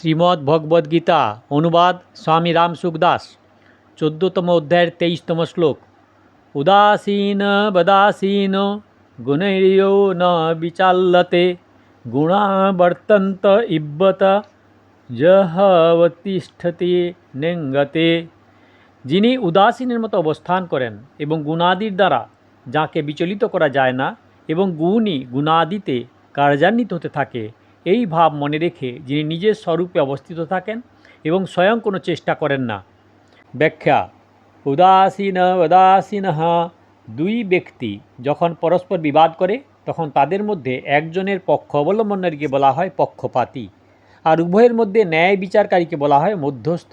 শ্রীমদ্ ভগবদ্গীতা অনুবাদ স্বামী রাম সুখদাস চোদ্দতম অধ্যায়ের তেইশতম শ্লোক। উদাসীন বদাসীন গুণৈর্যো ন বিচাল্যতে গুণা বর্তন্ত ইব্বত জহবতিষ্ঠতি নেঙ্গতে। যিনি উদাসীনের মতো অবস্থান করেন এবং গুণাদির দ্বারা যাকে বিচলিত করা যায় না এবং গুণই গুণাদিতে কার্যান্বিত হতে থাকে এই ভাব মনে রেখে যিনি নিজের স্বরূপে অবস্থিত থাকেন এবং স্বয়ং কোনো চেষ্টা করেন না। ব্যাখ্যা, উদাসীন উদাসীন দুই ব্যক্তি যখন পরস্পর বিবাদ করে, তখন তাদের মধ্যে একজনের পক্ষ অবলম্বনকারীকে বলা হয় পক্ষপাতী আর উভয়ের মধ্যে ন্যায় বিচারকারীকে বলা হয় মধ্যস্থ।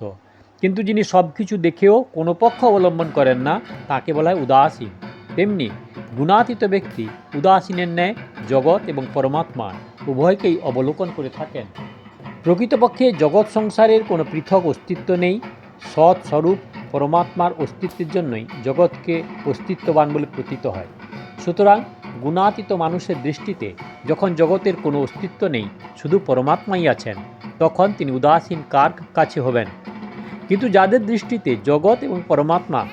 কিন্তু যিনি সব কিছু দেখেও কোনো পক্ষ অবলম্বন করেন না, তাকে বলা হয় উদাসীন। তেমনি গুণাতীত ব্যক্তি, উদাসীনের ন্যায়, জগৎ এবং পরমাত্মা উভয়কেই অবলোকন করে থাকেন। প্রকৃতপক্ষে জগৎ সংসারের কোনো পৃথক অস্তিত্ব নেই, সৎ স্বরূপ পরমাত্মার অস্তিত্বের জন্যই জগৎকে অস্তিত্ববান বলে প্রতীত হয়। সুতরাং গুণাতীত মানুষের দৃষ্টিতে যখন জগতের কোনো অস্তিত্ব নেই, শুধু পরমাত্মাই আছেন, তখন তিনি উদাসীন কার কাছে হবেন? কিন্তু যাদের দৃষ্টিতে জগৎ এবং পরমাত্মা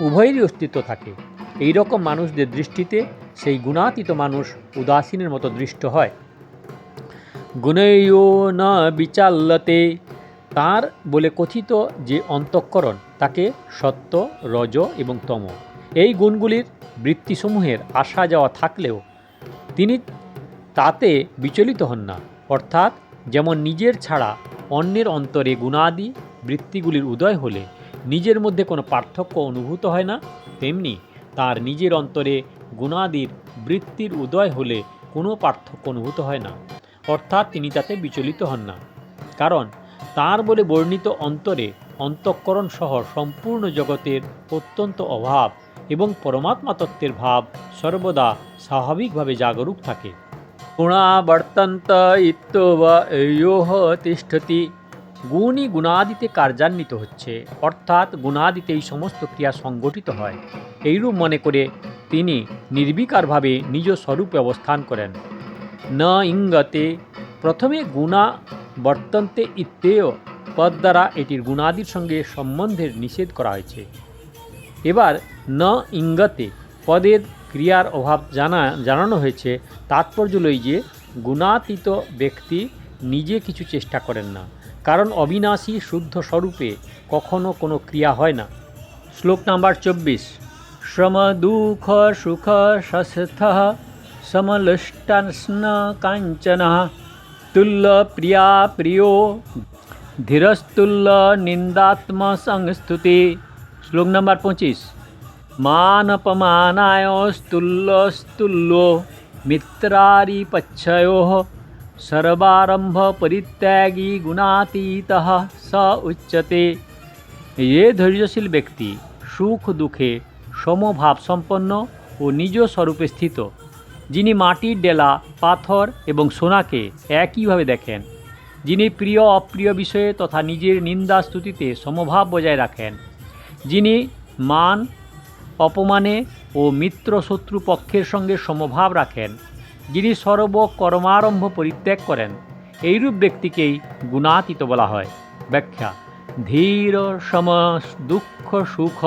উভয়েরই অস্তিত্ব থাকে এই রকম মানুষদের দৃষ্টিতে সেই গুণাতীত মানুষ উদাসীনের মতো দৃষ্ট হয়। গুণেয় না বিচাল্যতে, তার বলে কথিত যে অন্তঃকরণ, তাকে সত্য, রজ এবং তম। এই গুণগুলির বৃত্তিসমূহের আসা যাওয়া থাকলেও তিনি তাতে বিচলিত হন না। অর্থাৎ যেমন নিজের ছাড়া অন্যের অন্তরে গুণাদি বৃত্তিগুলির উদয় হলে নিজের মধ্যে কোনো পার্থক্য অনুভূত হয় না, তেমনি তার নিজের অন্তরে গুণাদির বৃত্তির উদয় হলে কোনো পার্থক্য অনুভূত হয় না। অর্থাৎ তিনি তাতে বিচলিত হন না। কারণ তার বলে বর্ণিত অন্তরে অন্তঃকরণ সহ সম্পূর্ণ জগতের অত্যন্ত অভাব এবং পরমাত্মা তত্ত্বের ভাব সর্বদা স্বাভাবিকভাবে জাগরুক থাকে। গুণা বর্তন্ত ইত্যয়োহ তিষ্ঠতি। গুণই গুণাদিতে কার্যান্বিত হচ্ছে। অর্থাৎ গুণাদিতে এই সমস্ত ক্রিয়া সংগঠিত হয়। এইরূপ মনে করে তিনি নির্বিকারভাবে নিজ স্বরূপে অবস্থান করেন। ন ইঙ্গতে প্রথমে গুণা বর্তন্তে ইত্যেয় পদ দ্বারা এটির গুণাদির সঙ্গে সম্বন্ধের নিষেধ করা হয়েছে। এবার ন ইঙ্গতে পদের ক্রিয়ার অভাব জানা, জানানো হয়েছে। তাৎপর্য লই যে গুণাতীত ব্যক্তি নিজে কিছু চেষ্টা করেন না, কারণ অবিনাশী শুদ্ধ স্বরূপে কখনো কোনো ক্রিয়া হয় না। শ্লোক নাম্বার চব্বিশ। শ্রম দুঃখ সুখ সস্থ সমলুষ্টাস্ন কাঞ্চন তুল্য প্রিয়া প্রিয় ধীরস্তুল্য নিন্দাত্ম সংস্তুতি শ্লোক নাম্বার পঁচিশ মানপমানায় स्तुल्यस्तुल्यो मित्रारिपच्छयोः सर्वारम्भ পরিত্যাগী গুণাতীত স উচ্চতে এ ধৈর্যশীল ব্যক্তি সুখ দুঃখে সমভাব সম্পন্ন ও নিজ স্বরূপে স্থিত, যিনি মাটির ডেলা, পাথর এবং সোনাকে একইভাবে দেখেন, যিনি প্রিয় অপ্রিয় বিষয়ে তথা নিজের নিন্দা স্তুতিতে সমভাব বজায় রাখেন, যিনি মান, অপমানে ও মিত্র শত্রু পক্ষের সঙ্গে সমভাব রাখেন, যিনি সর্ব কর্মারম্ভ পরিত্যাগ করেন, এইরূপ ব্যক্তিকেই গুণাতীত বলা হয়। ব্যাখ্যা, ধীর, সম, দুঃখ, সুখ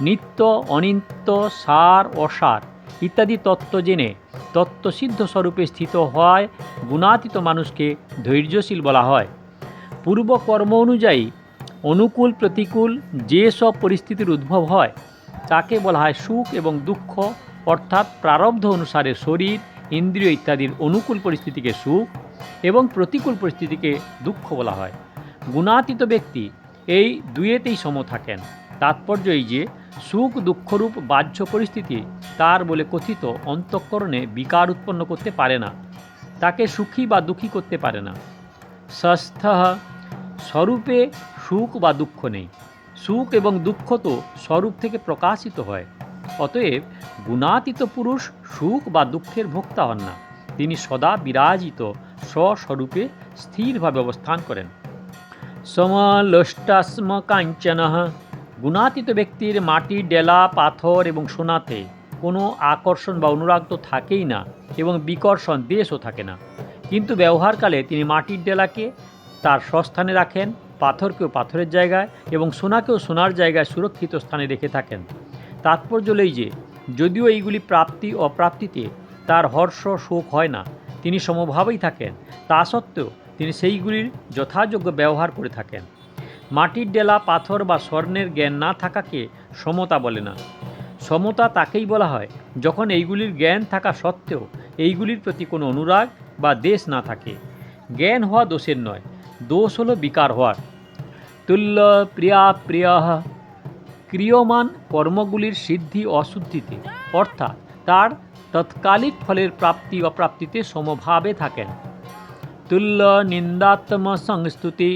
নিত্য, অনিত্য, সার, অসার ইত্যাদি তত্ত্ব জেনে তত্ত্বসিদ্ধ স্বরূপে স্থিত হয় গুণাতীত মানুষকে ধৈর্যশীল বলা হয়। পূর্ব কর্ম অনুযায়ী অনুকূল, প্রতিকূল যে সব পরিস্থিতির উদ্ভব হয়, তাকে বলা হয় সুখ এবং দুঃখ, অর্থাৎ প্রারব্ধ অনুসারে শরীর, ইন্দ্রিয় ইত্যাদির অনুকূল পরিস্থিতিকে সুখ এবং প্রতিকূল পরিস্থিতিকে দুঃখ বলা হয়। গুণাতীত ব্যক্তি এই দুয়েতেই সম থাকেন। তাৎপর্য এই যে সুখ, দুঃখরূপ, বাহ্য পরিস্থিতি তার বলে কথিত অন্তঃকরণে বিকার উৎপন্ন করতে পারে না। তাকে সুখী বা দুঃখী করতে পারে না। ষষ্ঠ স্বরূপে সুখ বা দুঃখ নেই। সুখ এবং দুঃখ তো স্বরূপ থেকে প্রকাশিত হয়। অতএব গুণাতীত পুরুষ সুখ বা দুঃখের ভোক্তা হন না। তিনি সদা বিরাজিত, স্বস্বরূপে স্থিরভাবে অবস্থান করেন। সমলষ্টাস্ম কাঞ্চন গুণাতীত ব্যক্তির মাটি, ডেলা, পাথর এবং সোনাতে কোনো আকর্ষণ বা অনুরাগ তো থাকেই না এবং বিকর্ষণ দেশও থাকে না। কিন্তু ব্যবহারকালে তিনি মাটির ডেলাকে তার স্বস্থানে রাখেন, পাথরকেও পাথরের জায়গায় এবং সোনাকেও সোনার জায়গায় সুরক্ষিত স্থানে রেখে থাকেন। তাৎপর্য লই যে, যদিও এইগুলি প্রাপ্তি, অপ্রাপ্তিতে তার হর্ষ, শোক হয় না, তিনি সমভাবেই থাকেন। তা সত্ত্বেও তিনি সেইগুলির যথাযোগ্য ব্যবহার করে থাকেন। মাটির ডেলা, পাথর বা স্বর্ণের জ্ঞান না থাকাকে সমতা বলে না। সমতা তাকেই বলা হয়, যখন এইগুলির জ্ঞান থাকা সত্ত্বেও এইগুলির প্রতি কোনো অনুরাগ বা দেশ না থাকে। জ্ঞান হওয়া দোষের নয়, দোষ হলো বিকার হওয়ার। তুল্য প্রিয়া প্রিয় ক্রিয়মান কর্মগুলির সিদ্ধি অশুদ্ধিতে, অর্থাৎ তার তৎকালিক ফলের প্রাপ্তি অপ্রাপ্তিতে সমভাবে থাকেন। তুল্য নিন্দাত্ম সংস্তুতি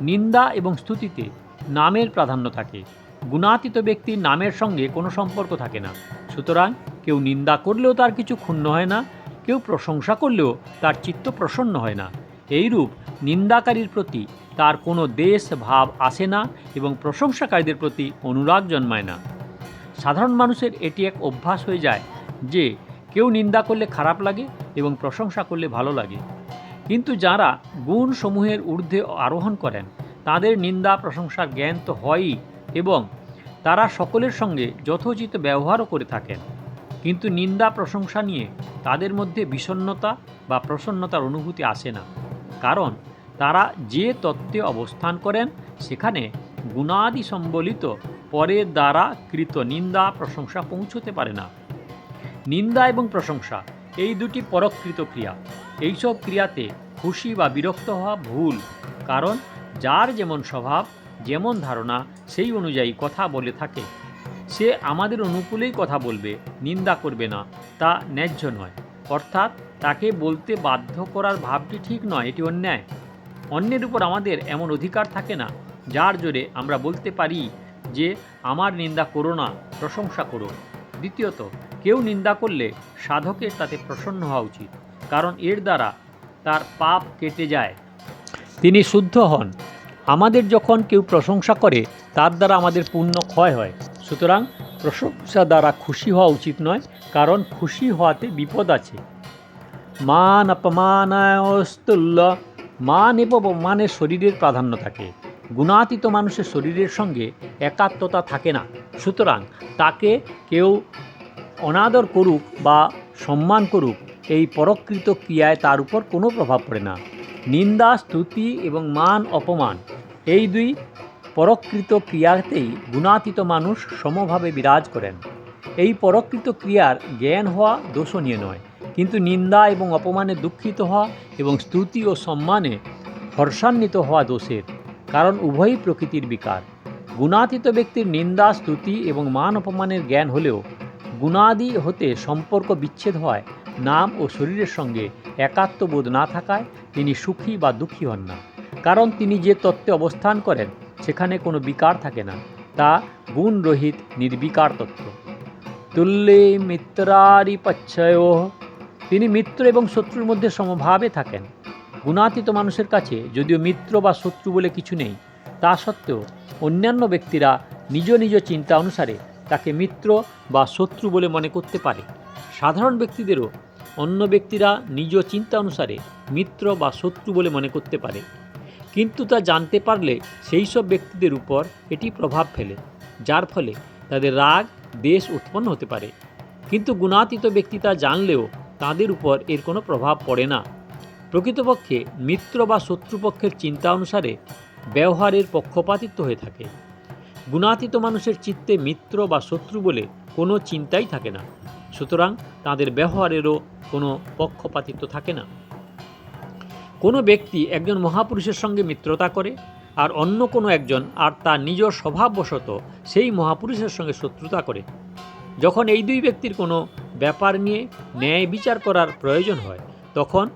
নিন্দা এবং স্তুতিতে নামের প্রাধান্য থাকে। গুণাতীত ব্যক্তির নামের সঙ্গে কোনো সম্পর্ক থাকে না। সুতরাং কেউ নিন্দা করলেও তার কিছু ক্ষুণ্ণ হয় না, কেউ প্রশংসা করলেও তার চিত্ত প্রসন্ন হয় না। এইরূপ নিন্দাকারীর প্রতি তার কোনো দেশ ভাব আসে না এবং প্রশংসাকারীদের প্রতি অনুরাগ জন্মায় না। সাধারণ মানুষের এটি এক অভ্যাস হয়ে যায় যে কেউ নিন্দা করলে খারাপ লাগে এবং প্রশংসা করলে ভালো লাগে। কিন্তু যারা গুণ সমূহের ঊর্ধ্বে আরোহণ করেন, তাদের নিন্দা প্রশংসার জ্ঞান তো হয়ই এবং তারা সকলের সঙ্গে যথোচিত ব্যবহারও করে থাকেন। কিন্তু নিন্দা, প্রশংসা নিয়ে তাদের মধ্যে বিষণ্ণতা বা প্রসন্নতার অনুভূতি আসে না। কারণ তারা যে তত্ত্বে অবস্থান করেন, সেখানে গুণাদি সম্বলিত পরের দ্বারা কৃত নিন্দা, প্রশংসা পৌঁছতে পারে না। নিন্দা এবং প্রশংসা এই দুটি পরকৃত ক্রিয়া। এইসব ক্রিয়াতে খুশি বা বিরক্ত হওয়া ভুল, কারণ যার যেমন স্বভাব, যেমন ধারণা, সেই অনুযায়ী কথা বলে থাকে। সে আমাদের অনুকূলেই কথা বলবে, নিন্দা করবে না, তা ন্যায্য নয়। অর্থাৎ তাকে বলতে বাধ্য করার ভাবটি ঠিক নয়, এটি অন্যায়। অন্যের উপর আমাদের এমন অধিকার থাকে না, যার জোরে আমরা বলতে পারি যে, আমার নিন্দা করো না, প্রশংসা করো। দ্বিতীয়ত, কেউ নিন্দা করলে সাধকের তাতে প্রসন্ন হওয়া উচিত, কারণ এর দ্বারা তার পাপ কেটে যায়। তিনি শুদ্ধ হন। আমাদের যখন কেউ প্রশংসা করে, তার দ্বারা আমাদের পুণ্য ক্ষয় হয়। সুতরাং প্রশংসা দ্বারা খুশি হওয়া উচিত নয়, কারণ খুশি হওয়াতে বিপদ আছে। মান অপমানায়স্তুল্য, মান এবং অপমানের শরীরের প্রাধান্য থাকে। গুণাতীত মানুষের শরীরের সঙ্গে একাত্মতা থাকে না। সুতরাং তাকে কেউ অনাদর করুক বা সম্মান করুক, এই পরকৃত ক্রিয়ায় তার উপর কোনো প্রভাব পড়ে না। নিন্দা, স্তুতি এবং মান অপমান, এই দুই পরকৃত ক্রিয়াতেই গুণাতীত মানুষ সমভাবে বিরাজ করেন। এই পরকৃত ক্রিয়ার জ্ঞান হওয়া দোষণীয় নয়, কিন্তু নিন্দা এবং অপমানে দুঃখিত হওয়া এবং স্তুতি ও সম্মানে হর্ষান্বিত হওয়া দোষের কারণ উভয়ই প্রকৃতির বিকার। গুণাতীত ব্যক্তির নিন্দা, স্তুতি এবং মান অপমানের জ্ঞান হলেও গুণাদি হতে সম্পর্ক বিচ্ছেদ হয় নাম ও শরীরের সঙ্গে একাত্মবোধ না থাকায় তিনি সুখী বা দুঃখী হন না। কারণ তিনি যে তত্ত্বে অবস্থান করেন, সেখানে কোনো বিকার থাকে না। তা গুণরহিত নির্বিকার তত্ত্ব। তুল্যে মিত্রারিপচ্ছয় তিনি মিত্র এবং শত্রুর মধ্যে সমভাবে থাকেন। গুণাতীত মানুষের কাছে যদিও মিত্র বা শত্রু বলে কিছু নেই, তা সত্ত্বেও অন্যান্য ব্যক্তিরা নিজ নিজ চিন্তা অনুসারে তাকে মিত্র বা শত্রু বলে মনে করতে পারে। সাধারণ ব্যক্তিদেরও অন্য ব্যক্তিরা নিজ চিন্তা অনুসারে মিত্র বা শত্রু বলে মনে করতে পারে। কিন্তু তা জানতে পারলে সেই সব ব্যক্তিদের উপর এটি প্রভাব ফেলে, যার ফলে তাদের রাগ, দেশ উৎপন্ন হতে পারে। কিন্তু গুণাতীত ব্যক্তি তা জানলেও তাদের উপর এর কোনো প্রভাব পড়ে না। প্রকৃতপক্ষে মিত্র বা শত্রুপক্ষের চিন্তা অনুসারে ব্যবহারের পক্ষপাতিত্ব হয়ে থাকে। গুণাতীত মানুষের চিত্তে মিত্র বা শত্রু বলে কোনো চিন্তাই থাকে না। সুতরাং তাদের ব্যবহারেরও কোনো পক্ষপাতিত্ব থাকে না। কোনো ব্যক্তি একজন মহাপুরুষের সঙ্গে মিত্রতা করে আর অন্য কোনো একজন আর তার নিজ স্বভাববশত সেই মহাপুরুষের সঙ্গে শত্রুতা করে। যখন এই দুই ব্যক্তির কোনো ব্যাপার নিয়ে ন্যায় বিচার করার প্রয়োজন হয় তখন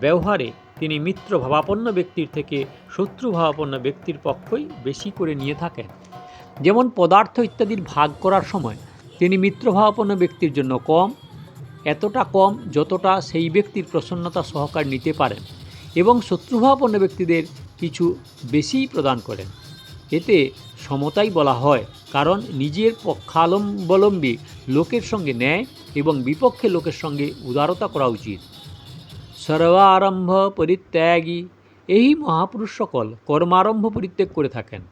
ব্যবহারে তিনি মিত্র ভাবাপন্ন ব্যক্তির থেকে শত্রু ভাবাপন্ন ব্যক্তির পক্ষই বেশি করে নিয়ে থাকেন। যেমন পদার্থ ইত্যাদির ভাগ করার সময় তিনি মিত্রভাবাপন্ন ব্যক্তির জন্য কম, এতটা কম যতটা সেই ব্যক্তির প্রসন্নতা সহকার নিতে পারেন এবং শত্রুভাবাপন্ন ব্যক্তিদের কিছু বেশিই প্রদান করেন। এতে সমতাই বলা হয়, কারণ নিজের পক্ষাবলম্বী লোকের সঙ্গে ন্যায় এবং বিপক্ষে লোকের সঙ্গে উদারতা করা উচিত। সর্বারম্ভ পরিত্যাগী। এই মহাপুরুষ সকল কর্মারম্ভ পরিত্যাগ করে থাকেন।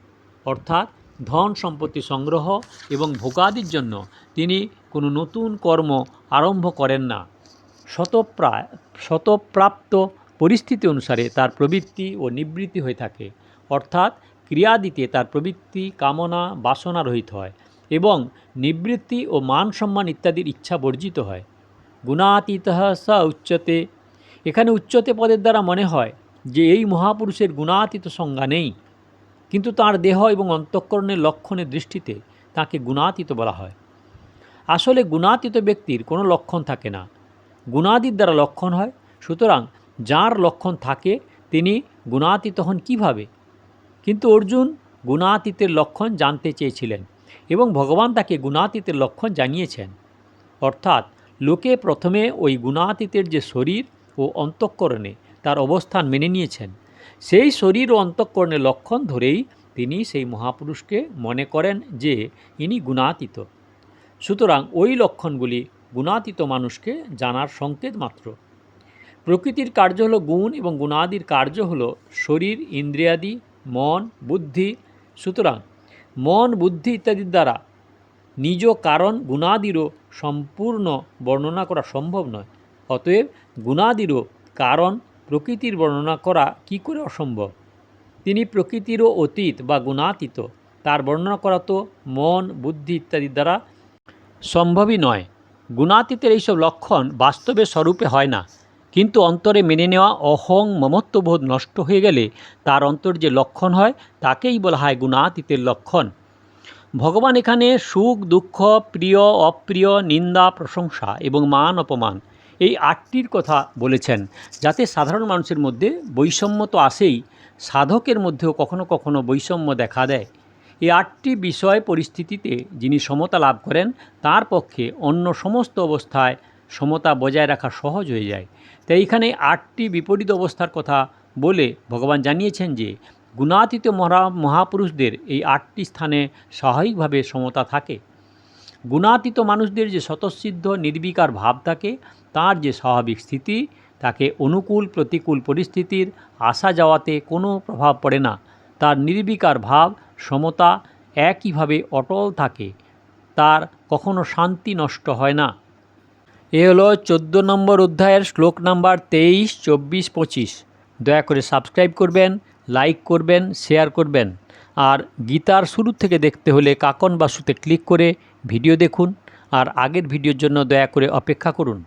অর্থাৎ ধন সম্পত্তি সংগ্রহ এবং ভোগাদির জন্য তিনি কোনো নতুন কর্ম আরম্ভ করেন না। শতপ্রায় শতপ্রাপ্ত পরিস্থিতি অনুসারে তার প্রবৃত্তি ও নিবৃত্তি হয়ে থাকে। অর্থাৎ ক্রিয়াদিতে তার প্রবৃত্তি, কামনা, বাসনা রহিত হয় এবং নিবৃত্তি ও মান সম্মান ইত্যাদির ইচ্ছা বর্জিত হয়। গুণাতীত স উচ্চতে এখানে উচ্চতে পদের দ্বারা মনে হয় যে এই মহাপুরুষের গুণাতীত সংজ্ঞা নেই। কিন্তু তার দেহ এবং অন্তঃকরণের লক্ষণের দৃষ্টিতে তাকে গুণাতীত বলা হয়। আসলে গুণাতীত ব্যক্তির কোনো লক্ষণ থাকে না। গুণাদির দ্বারা লক্ষণ হয়, সুতরাং যার লক্ষণ থাকে তিনি গুণাতীত হন কীভাবে? কিন্তু অর্জুন গুণাতীতের লক্ষণ জানতে চেয়েছিলেন এবং ভগবান তাকে গুণাতীতের লক্ষণ জানিয়েছেন। অর্থাৎ লোকে প্রথমে ওই গুণাতীতের যে শরীর ও অন্তঃকরণে তার অবস্থান মেনে নিয়েছেন। সেই শরীর ও অন্তঃকরণের লক্ষণ ধরেই তিনি সেই মহাপুরুষকে মনে করেন যে ইনি গুণাতীত। সুতরাং ওই লক্ষণগুলি গুণাতীত মানুষকে জানার সংকেত মাত্র। প্রকৃতির কার্য হলো গুণ এবং গুণাদির কার্য হলো শরীর, ইন্দ্রিয়াদি, মন, বুদ্ধি। সুতরাং মন, বুদ্ধি ইত্যাদির দ্বারা নিজ কারণ গুণাদিরও সম্পূর্ণ বর্ণনা করা সম্ভব নয়। অতএব গুণাদিরও কারণ প্রকৃতির বর্ণনা করা কি করে অসম্ভব? তিনি প্রকৃতিরও অতীত বা গুণাতীত, তার বর্ণনা করা তো মন, বুদ্ধি ইত্যাদির দ্বারা সম্ভবই নয়। গুণাতীতের এইসব লক্ষণ বাস্তবে স্বরূপে হয় না। কিন্তু অন্তরে মেনে নেওয়া অহং মমত্ববোধ নষ্ট হয়ে গেলে তার অন্তর যে লক্ষণ হয়, তাকেই বলা হয় গুণাতীতের লক্ষণ। ভগবান এখানে সুখ, দুঃখ, প্রিয়, অপ্রিয়, নিন্দা, প্রশংসা এবং মান অপমান এই আটটির কথা বলেছেন, যাতে সাধারণ মানুষের মধ্যে বৈষম্য তো আসেই, সাধকের মধ্যেও কখনো কখনো বৈষম্য দেখা দেয়। এই আটটি বিষয় পরিস্থিতিতে যিনি সমতা লাভ করেন, তার পক্ষে অন্য সমস্ত অবস্থায় সমতা বজায় রাখা সহজ হয়ে যায়। তাই এখানে আটটি বিপরীত অবস্থার কথা বলে ভগবান জানিয়েছেন যে, গুণাতীত মহা, মহাপুরুষদের এই আটটি স্থানে স্বাভাবিকভাবে সমতা থাকে। গুণাতীত মানুষদের যে স্বতঃসিদ্ধ, নির্বিকার ভাব থাকে তার যে স্বাভাবিক স্থিতি, তাকে অনুকূল প্রতিকূল পরিস্থিতির আসা যাওয়াতে কোনো প্রভাব পড়ে না। তার নির্বিকার ভাব, সমতা একইভাবে অটল থাকে। তার কখনো শান্তি নষ্ট হয় না। এ হলো চোদ্দ নম্বর অধ্যায়ের শ্লোক নাম্বার তেইশ, চব্বিশ, পঁচিশ। দয়া করে সাবস্ক্রাইব করবেন, লাইক করবেন, শেয়ার করবেন। আর গীতার শুরু থেকে দেখতে হলে কাকন বাসুতে ক্লিক করে ভিডিও দেখুন। আর আগের ভিডিওর জন্য দয়া করে অপেক্ষা করুন।